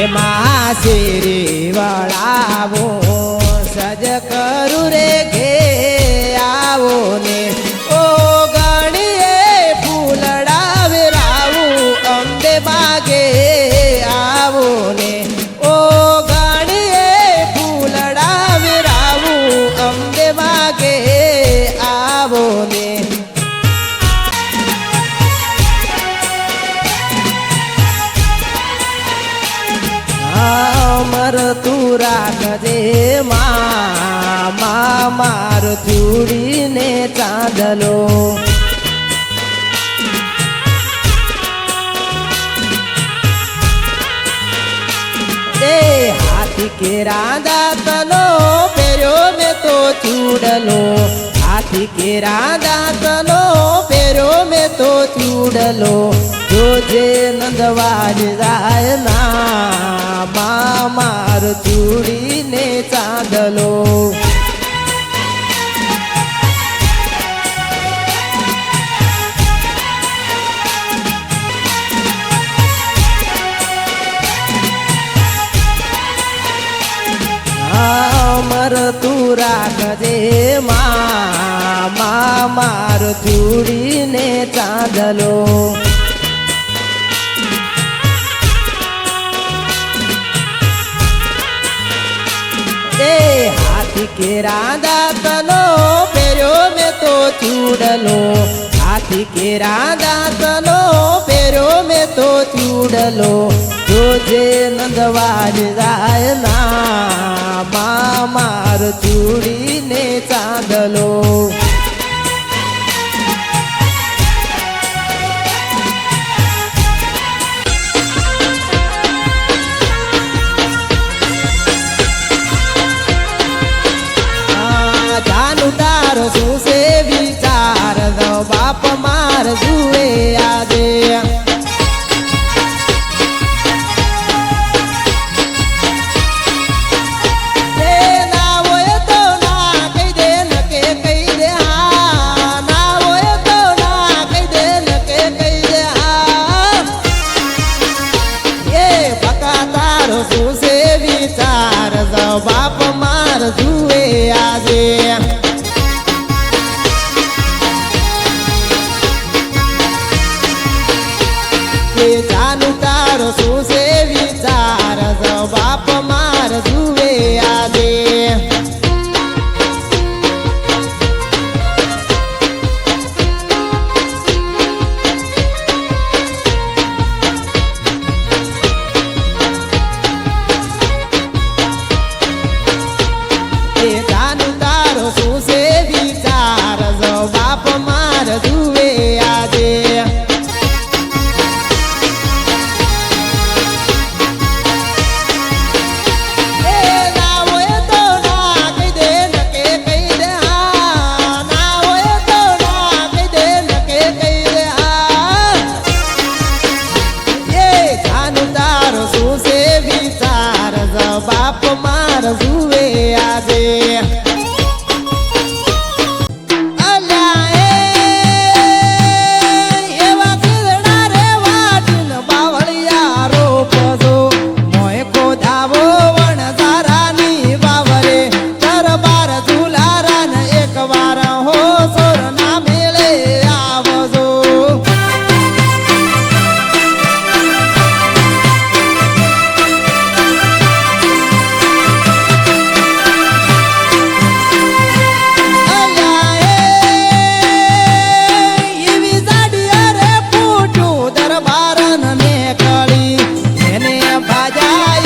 એમાં શેરી વળાવો સજ કરું રે ઘે આવો ને ઓ ગણીએ ફૂલડા વેરાવું અંબે બાગે આવો ને માં માર ધૂળીને ચાંદલો. એ હાથી કે રાધા તનો પેર્યો મેં તો ચૂડલો. હાથી કે રાધા તનો પેર્યો મેં તો ચૂડલો. જોજે નંદવાજ જાય ના માર ચૂડી ચલો અમર તું રાખજે મા માર ચૂડીને ચાંદલો. કે રાધા તનો પેર્યો મેં તો ચૂડલો હાથી કે રાધા તનો પેર્યો મેં તો ચૂડલો જોજે નંદવાજ જાય ના માર ચૂડીને ચાંદલો. આવે આજે. Yeah.